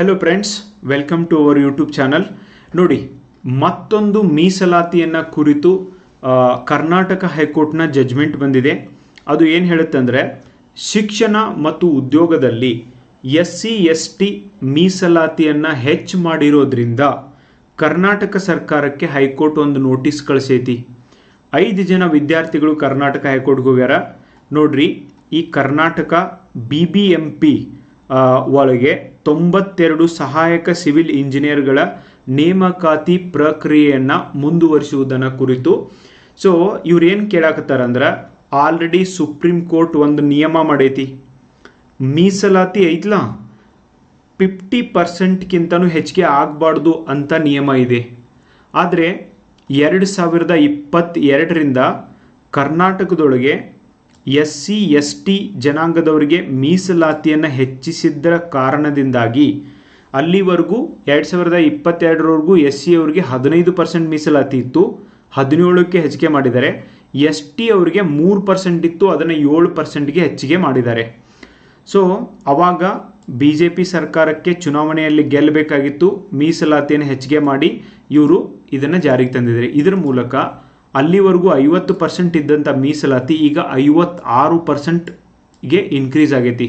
Hello friends welcome to our YouTube channel ನೋಡಿ, ಮತ್ತೊಂದು ಮೀಸಲಾತಿಯನ್ನು ಕುರಿತು ಕರ್ನಾಟಕ ಹೈಕೋರ್ಟ್ನ ಜಜ್ಮೆಂಟ್ ಬಂದಿದೆ. ಅದು ಏನು ಹೇಳುತ್ತೆ ಅಂದರೆ, ಶಿಕ್ಷಣ ಮತ್ತು ಉದ್ಯೋಗದಲ್ಲಿ ಎಸ್ ಸಿ ಎಸ್ ಟಿ ಮೀಸಲಾತಿಯನ್ನು ಹೆಚ್ಚು ಮಾಡಿರೋದ್ರಿಂದ ಕರ್ನಾಟಕ ಸರ್ಕಾರಕ್ಕೆ ಹೈಕೋರ್ಟ್ ಒಂದು ನೋಟಿಸ್ ಕಳಿಸೈತಿ. ಐದು ಜನ ವಿದ್ಯಾರ್ಥಿಗಳು ಕರ್ನಾಟಕ ಹೈಕೋರ್ಟ್ಗೆ ಹೋಗ್ಯಾರ. ನೋಡ್ರಿ, ಈ Karnataka B B M P ಒಳಗೆ ತೊಂಬತ್ತೆರಡು ಸಹಾಯಕ ಸಿವಿಲ್ ಇಂಜಿನಿಯರ್ಗಳ ನೇಮಕಾತಿ ಪ್ರಕ್ರಿಯೆಯನ್ನು ಮುಂದುವರಿಸುವುದನ್ನು ಕುರಿತು. ಸೊ ಇವ್ರೇನು ಕೇಳಾಕತ್ತಾರಂದ್ರೆ ಆಲ್ರೆಡಿ ಸುಪ್ರೀಂ ಕೋರ್ಟ್ ಒಂದು ನಿಯಮ ಮಾಡೈತಿ. ಮೀಸಲಾತಿ ಐತ್ಲ? ಫಿಫ್ಟಿ ಪರ್ಸೆಂಟ್ಗಿಂತನೂ ಹೆಚ್ಚಿಗೆ ಆಗಬಾರ್ದು ಅಂತ ನಿಯಮ ಇದೆ. ಆದರೆ, ಎರಡು ಸಾವಿರದ ಇಪ್ಪತ್ತೆರಡರಿಂದ ಕರ್ನಾಟಕದೊಳಗೆ ಎಸ್ ಸಿ ಎಸ್ ಟಿ ಜನಾಂಗದವರಿಗೆ ಮೀಸಲಾತಿಯನ್ನು ಹೆಚ್ಚಿಸಿದ್ದರ ಕಾರಣದಿಂದಾಗಿ ಅಲ್ಲಿವರೆಗೂ ಎರಡು ಸಾವಿರದ ಇಪ್ಪತ್ತೆರಡರವರೆಗೂ ಎಸ್ ಸಿ ಅವರಿಗೆ ಹದಿನೈದು ಪರ್ಸೆಂಟ್ ಮೀಸಲಾತಿ ಇತ್ತು. ಹದಿನೇಳಕ್ಕೆ ಹೆಚ್ಚಿಗೆ ಮಾಡಿದ್ದಾರೆ. ಎಸ್ ಟಿ ಅವರಿಗೆ ಮೂರು ಪರ್ಸೆಂಟ್ ಇತ್ತು. ಅದನ್ನು ಏಳು ಪರ್ಸೆಂಟ್ಗೆ ಹೆಚ್ಚಿಗೆ ಮಾಡಿದ್ದಾರೆ. ಸೊ ಅವಾಗ ಬಿ ಜೆ ಪಿ ಸರ್ಕಾರಕ್ಕೆ ಚುನಾವಣೆಯಲ್ಲಿ ಗೆಲ್ಲಬೇಕಾಗಿತ್ತು. ಮೀಸಲಾತಿಯನ್ನು ಹೆಚ್ಚಿಗೆ ಮಾಡಿ ಇವರು ಇದನ್ನು ಜಾರಿಗೆ ತಂದಿದ್ದಾರೆ. ಇದರ ಮೂಲಕ ಅಲ್ಲಿವರೆಗೂ ಐವತ್ತು ಪರ್ಸೆಂಟ್ ಇದ್ದಂಥ ಮೀಸಲಾತಿ ಈಗ ಐವತ್ತಾರು ಪರ್ಸೆಂಟ್ಗೆ ಇನ್ಕ್ರೀಸ್ ಆಗೈತಿ.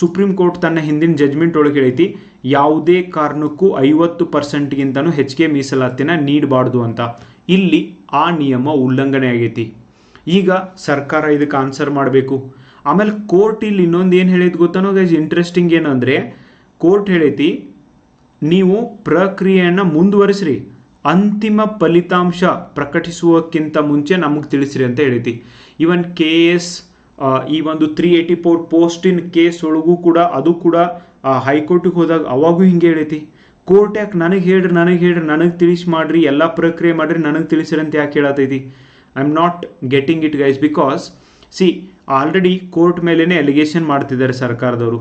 ಸುಪ್ರೀಂ ಕೋರ್ಟ್ ತನ್ನ ಹಿಂದಿನ ಜಜ್ಮೆಂಟ್ ಒಳಗೆ ಹೇಳೈತಿ, ಯಾವುದೇ ಕಾರಣಕ್ಕೂ ಐವತ್ತು ಪರ್ಸೆಂಟ್ಗಿಂತನೂ ಹೆಚ್ಚಿಗೆ ಮೀಸಲಾತಿನ ನೀಡಬಾರ್ದು ಅಂತ. ಇಲ್ಲಿ ಆ ನಿಯಮ ಉಲ್ಲಂಘನೆ ಆಗೈತಿ. ಈಗ ಸರ್ಕಾರ ಇದಕ್ಕೆ ಆನ್ಸರ್ ಮಾಡಬೇಕು. ಆಮೇಲೆ ಕೋರ್ಟ್ ಇಲ್ಲಿ ಇನ್ನೊಂದು ಏನು ಹೇಳಿದ್ ಗೊತ್ತಾನೋ ಗೈಸ್ ಇಂಟ್ರೆಸ್ಟಿಂಗ್ ಏನಂದರೆ ಕೋರ್ಟ್ ಹೇಳೈತಿ, ನೀವು ಪ್ರಕ್ರಿಯೆಯನ್ನು ಮುಂದುವರಿಸ್ರಿ. ಅಂತಿಮ ಫಲಿತಾಂಶ ಪ್ರಕಟಿಸುವಕ್ಕಿಂತ ಮುಂಚೆ ನಮಗೆ ತಿಳಿಸ್ರಿ ಅಂತ ಹೇಳೈತಿ ಈವನ್ ಕೆ ಎಸ್ ಈ ಒಂದು ತ್ರೀ ಏಯ್ಟಿ ಫೋರ್ ಪೋಸ್ಟಿನ್ ಕೇಸ್ ಒಳಗೂ ಕೂಡ ಅದು ಕೂಡ ಹೈಕೋರ್ಟಿಗೆ ಹೋದಾಗ ಅವಾಗೂ ಹಿಂಗೆ ಹೇಳೈತಿ ಕೋರ್ಟ್ ಯಾಕೆ ನನಗೆ ಹೇಳ್ರಿ ನನಗೆ ಹೇಳ್ರಿ, ನನಗೆ ತಿಳಿಸಿ ಮಾಡ್ರಿ, ಎಲ್ಲ ಪ್ರಕ್ರಿಯೆ ಮಾಡ್ರಿ, ನನಗೆ ತಿಳಿಸ್ರಿ ಅಂತ ಯಾಕೆ ಹೇಳತೈತಿ I am not getting it guys because see already court ಮೇಲೇ ಅಲಿಗೇಷನ್ ಮಾಡ್ತಿದ್ದಾರೆ ಸರ್ಕಾರದವರು.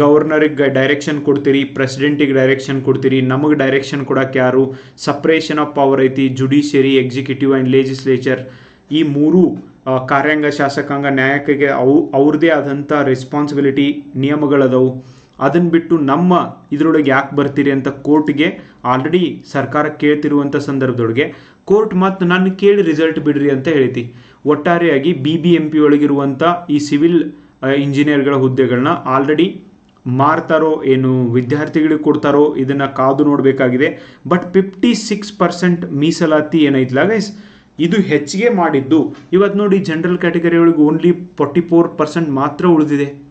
ಗವರ್ನರಿಗೆ ಡೈರೆಕ್ಷನ್ ಕೊಡ್ತೀರಿ ಪ್ರೆಸಿಡೆಂಟಿಗೆ ಡೈರೆಕ್ಷನ್ ಕೊಡ್ತೀರಿ, ನಮಗೆ ಡೈರೆಕ್ಷನ್ ಕೊಡಕ್ಕೆ ಯಾರು? ಸಪ್ರೇಷನ್ ಆಫ್ ಪವರ್ ಐತಿ ಜುಡಿಷಿಯರಿ ಎಕ್ಸಿಕ್ಯೂಟಿವ್ ಆ್ಯಂಡ್ ಲೆಜಿಸ್ಲೇಚರ್ ಈ ಮೂರು ಕಾರ್ಯಾಂಗ ಶಾಸಕಾಂಗ ನ್ಯಾಯಕ್ಕೆ ಅವು, ಅವ್ರದ್ದೇ ಆದಂಥ ರೆಸ್ಪಾನ್ಸಿಬಿಲಿಟಿ ನಿಯಮಗಳದವು. ಅದನ್ನು ಬಿಟ್ಟು ನಮ್ಮ ಇದರೊಳಗೆ ಯಾಕೆ ಬರ್ತೀರಿ ಅಂತ ಕೋರ್ಟ್ಗೆ ಆಲ್ರೆಡಿ ಸರ್ಕಾರ ಕೇಳ್ತಿರುವಂಥ ಸಂದರ್ಭದೊಳಗೆ ಕೋರ್ಟ್ ಮತ್ತು ನಾನು ಕೇಳಿ ರಿಸಲ್ಟ್ ಬಿಡ್ರಿ ಅಂತ ಹೇಳ್ತಿ. ಒಟ್ಟಾರೆಯಾಗಿ ಬಿ ಬಿ ಎಂ ಪಿ ಒಳಗಿರುವಂಥ ಈ ಸಿವಿಲ್ ಇಂಜಿನಿಯರ್ಗಳ ಹುದ್ದೆಗಳನ್ನ ಆಲ್ರೆಡಿ ಮಾರ್ತಾರೋ ಏನು ವಿದ್ಯಾರ್ಥಿಗಳಿಗೆ ಕೊಡ್ತಾರೋ ಇದನ್ನು ಕಾದು ನೋಡಬೇಕಾಗಿದೆ. ಬಟ್ ಫಿಫ್ಟಿ ಸಿಕ್ಸ್ ಪರ್ಸೆಂಟ್ ಮೀಸಲಾತಿ ಏನೈತಲ್ಲ ಗೈಸ್ ಇದು ಹೆಚ್ಚಿಗೆ ಮಾಡಿದ್ದು. ಇವತ್ತು ನೋಡಿ ಜನರಲ್ ಕ್ಯಾಟಗರಿ ಒಳಗೆ ಓನ್ಲಿ ಫೋರ್ಟಿ ಫೋರ್ ಪರ್ಸೆಂಟ್ ಮಾತ್ರ ಉಳಿದಿದೆ.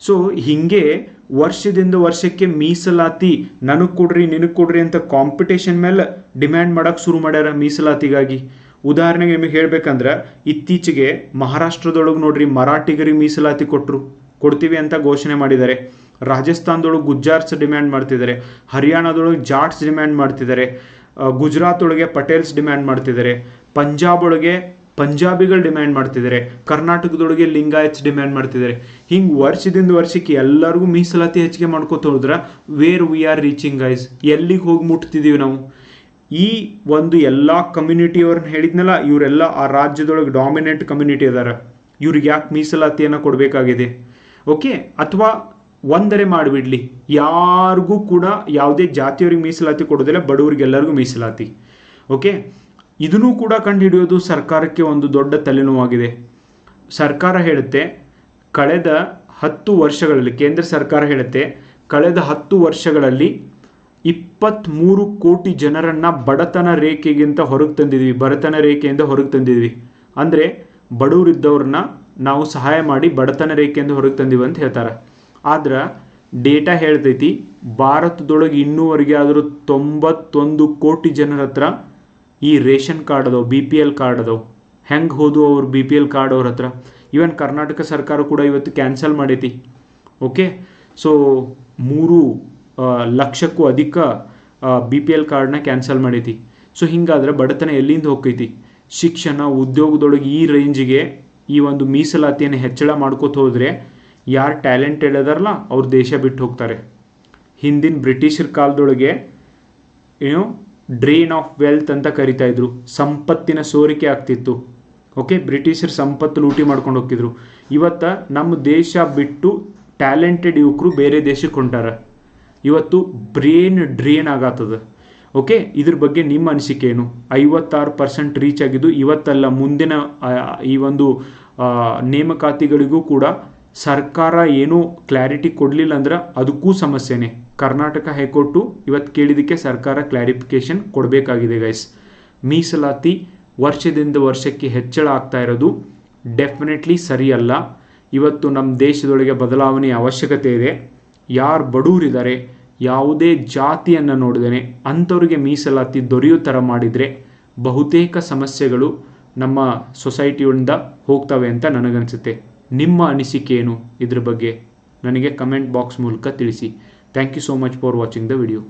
ಸೊ ಹಿಂಗೆ ವರ್ಷದಿಂದ ವರ್ಷಕ್ಕೆ ಮೀಸಲಾತಿ ನನಗೆ ಕೊಡ್ರಿ, ನಿನಗೆ ಕೊಡ್ರಿ ಅಂತ ಕಾಂಪಿಟೇಷನ್ ಮೇಲೆ ಡಿಮ್ಯಾಂಡ್ ಮಾಡೋಕೆ ಶುರು ಮಾಡ್ಯಾರ ಮೀಸಲಾತಿಗಾಗಿ. ಉದಾಹರಣೆಗೆ ನಿಮಗೆ ಹೇಳ್ಬೇಕಂದ್ರೆ, ಇತ್ತೀಚೆಗೆ ಮಹಾರಾಷ್ಟ್ರದೊಳಗೆ ನೋಡ್ರಿ ಮರಾಠಿಗರಿಗೆ ಮೀಸಲಾತಿ ಕೊಟ್ಟರು ಕೊಡ್ತೀವಿ ಅಂತ ಘೋಷಣೆ ಮಾಡಿದ್ದಾರೆ. ರಾಜಸ್ಥಾನದೊಳಗೆ ಗುಜ್ಜಾರ್ಸ್ ಡಿಮ್ಯಾಂಡ್ ಮಾಡ್ತಿದ್ದಾರೆ. ಹರಿಯಾಣದೊಳಗೆ ಜಾಟ್ಸ್ ಡಿಮ್ಯಾಂಡ್ ಮಾಡ್ತಿದ್ದಾರೆ. ಗುಜರಾತ್ ಒಳಗೆ ಪಟೇಲ್ಸ್ ಡಿಮ್ಯಾಂಡ್ ಮಾಡ್ತಿದ್ದಾರೆ. ಪಂಜಾಬ್ ಒಳಗೆ ಪಂಜಾಬಿಗಳು ಡಿಮ್ಯಾಂಡ್ ಮಾಡ್ತಿದ್ದಾರೆ. ಕರ್ನಾಟಕದೊಳಗೆ ಲಿಂಗಾಯತ್ಸ್ ಡಿಮ್ಯಾಂಡ್ ಮಾಡ್ತಿದ್ದಾರೆ. ಹಿಂಗೆ ವರ್ಷದಿಂದ ವರ್ಷಕ್ಕೆ ಎಲ್ಲರಿಗೂ ಮೀಸಲಾತಿ ಹೆಚ್ಚಿಗೆ ಮಾಡ್ಕೋತ ಹೋದ್ರೆ where we are reaching guys ಎಲ್ಲಿಗೆ ಹೋಗಿ ಮುಟ್ತಿದ್ದೀವಿ ನಾವು? ಈ ಒಂದು ಎಲ್ಲ ಕಮ್ಯುನಿಟಿಯವ್ರನ್ನ ಹೇಳಿದ್ನಲ್ಲ, ಇವರೆಲ್ಲ ಆ ರಾಜ್ಯದೊಳಗೆ ಡಾಮಿನೆಂಟ್ ಕಮ್ಯುನಿಟಿ ಅದಾರ. ಇವ್ರಿಗೆ ಯಾಕೆ ಮೀಸಲಾತಿಯನ್ನು ಕೊಡಬೇಕಾಗಿದೆ? ಓಕೆ, ಅಥವಾ ಒಂದರೆ ಮಾಡಿಬಿಡ್ಲಿ. ಯಾರಿಗೂ ಕೂಡ ಯಾವುದೇ ಜಾತಿಯವ್ರಿಗೆ ಮೀಸಲಾತಿ ಕೊಡೋದಿಲ್ಲ, ಬಡವರಿಗೆಲ್ಲರಿಗೂ ಮೀಸಲಾತಿ. ಓಕೆ, ಇದನ್ನೂ ಕೂಡ ಕಂಡುಹಿಡಿಯೋದು ಸರ್ಕಾರಕ್ಕೆ ಒಂದು ದೊಡ್ಡ ತಲೆನೋವಾಗಿದೆ. ಸರ್ಕಾರ ಹೇಳುತ್ತೆ, ಕಳೆದ ಹತ್ತು ವರ್ಷಗಳಲ್ಲಿ, ಕೇಂದ್ರ ಸರ್ಕಾರ ಹೇಳುತ್ತೆ, ಕಳೆದ ಹತ್ತು ವರ್ಷಗಳಲ್ಲಿ ಇಪ್ಪತ್ತ್ಮೂರು ಕೋಟಿ ಜನರನ್ನು ಬಡತನ ರೇಖೆಗಿಂತ ಹೊರಗೆ ತಂದಿದ್ವಿ, ಬಡತನ ರೇಖೆಯಿಂದ ಹೊರಗೆ ತಂದಿದ್ವಿ. ಅಂದರೆ ಬಡವರಿದ್ದವ್ರನ್ನ ನಾವು ಸಹಾಯ ಮಾಡಿ ಬಡತನ ರೇಖೆಯಿಂದ ಹೊರಗೆ ತಂದಿವಿ ಅಂತ ಹೇಳ್ತಾರೆ. ಆದ್ರೆ ಡೇಟಾ ಹೇಳ್ತೈತಿ, ಭಾರತದೊಳಗೆ ಇನ್ನೂವರೆಗೆ ಆದರೂ ತೊಂಬತ್ತೊಂದು ಕೋಟಿ ಜನರ ಹತ್ರ ಈ ರೇಷನ್ ಕಾರ್ಡ್ ಅದಾವೆ ಬಿ ಪಿ ಎಲ್ ಕಾರ್ಡ್ ಅದಾವೆ. ಹೆಂಗೆ ಹೋದು ಅವ್ರು ಬಿ ಪಿ ಎಲ್ ಕಾರ್ಡ್ ಅವ್ರ ಹತ್ರ? ಇವನ್ ಕರ್ನಾಟಕ ಸರ್ಕಾರ ಕೂಡ ಇವತ್ತು ಕ್ಯಾನ್ಸಲ್ ಮಾಡೈತಿ. ಓಕೆ ಸೊ ಮೂರು ಲಕ್ಷಕ್ಕೂ ಅಧಿಕ ಬಿ ಪಿ ಎಲ್ ಕಾರ್ಡ್ನ ಕ್ಯಾನ್ಸಲ್ ಮಾಡೈತಿ. ಸೊ ಹಿಂಗಾದ್ರೆ ಬಡತನ ಎಲ್ಲಿಂದ ಹೋಗ್ತೈತಿ? ಶಿಕ್ಷಣ, ಉದ್ಯೋಗದೊಳಗೆ ಈ ರೇಂಜಿಗೆ ಈ ಒಂದು ಮೀಸಲಾತಿಯನ್ನು ಹೆಚ್ಚಳ ಮಾಡ್ಕೋತ ಹೋದರೆ ಯಾರು ಟ್ಯಾಲೆಂಟೆಡ್ ಅದಾರಲ್ಲ ಅವ್ರು ದೇಶ ಬಿಟ್ಟು ಹೋಗ್ತಾರೆ. ಹಿಂದಿನ ಬ್ರಿಟಿಷರ ಕಾಲದೊಳಗೆ ಏನು ಡ್ರೈನ್ ಆಫ್ ವೆಲ್ತ್ ಅಂತ ಕರಿತಾ ಇದ್ರು. ಸಂಪತ್ತಿನ ಸೋರಿಕೆ ಆಗ್ತಿತ್ತು. ಓಕೆ ಬ್ರಿಟಿಷರು ಸಂಪತ್ತು ಲೂಟಿ ಮಾಡ್ಕೊಂಡು ಹೋಗ್ತಿದ್ರು. ಇವತ್ತ ನಮ್ಮ ದೇಶ ಬಿಟ್ಟು ಟ್ಯಾಲೆಂಟೆಡ್ ಯುವಕರು ಬೇರೆ ದೇಶಕ್ಕೆ ಹೊಂಟಾರ. ಇವತ್ತು ಬ್ರೇನ್ ಡ್ರೇನ್ ಆಗತ್ತದ. ಓಕೆ ಇದ್ರ ಬಗ್ಗೆ ನಿಮ್ಮ ಅನಿಸಿಕೆ ಏನು? ಐವತ್ತಾರು ಪರ್ಸೆಂಟ್ ರೀಚ್ ಆಗಿದ್ದು ಇವತ್ತಲ್ಲ, ಮುಂದಿನ ಈ ಒಂದು ನೇಮಕಾತಿಗಳಿಗೂ ಕೂಡ ಸರ್ಕಾರ ಏನೂ ಕ್ಲಾರಿಟಿ ಕೊಡಲಿಲ್ಲ ಅಂದ್ರೆ ಅದಕ್ಕೂ ಸಮಸ್ಯೆನೆ. ಕರ್ನಾಟಕ ಹೈಕೋರ್ಟು ಇವತ್ತು ಕೇಳಿದ್ದಕ್ಕೆ ಸರ್ಕಾರ ಕ್ಲಾರಿಫಿಕೇಶನ್ ಕೊಡಬೇಕಾಗಿದೆ ಗೈಸ್ ಮೀಸಲಾತಿ ವರ್ಷದಿಂದ ವರ್ಷಕ್ಕೆ ಹೆಚ್ಚಳ ಆಗ್ತಾ ಇರೋದು ಡೆಫಿನೆಟ್ಲಿ ಸರಿಯಲ್ಲ. ಇವತ್ತು ನಮ್ಮ ದೇಶದೊಳಗೆ ಬದಲಾವಣೆ ಅವಶ್ಯಕತೆ ಇದೆ. ಯಾರು ಬಡವರಿದ್ದಾರೆ ಯಾವುದೇ ಜಾತಿಯನ್ನು ನೋಡಿದೇನೆ ಅಂಥವ್ರಿಗೆ ಮೀಸಲಾತಿ ದೊರೆಯೋ ಥರ ಮಾಡಿದರೆ ಬಹುತೇಕ ಸಮಸ್ಯೆಗಳು ನಮ್ಮ ಸೊಸೈಟಿಯಿಂದ ಹೋಗ್ತವೆ ಅಂತ ನನಗನ್ಸುತ್ತೆ. ನಿಮ್ಮ ಅನಿಸಿಕೆ ಏನು ಇದ್ರ ಬಗ್ಗೆ ನನಗೆ ಕಮೆಂಟ್ ಬಾಕ್ಸ್ ಮೂಲಕ ತಿಳಿಸಿ. Thank you so much for watching the video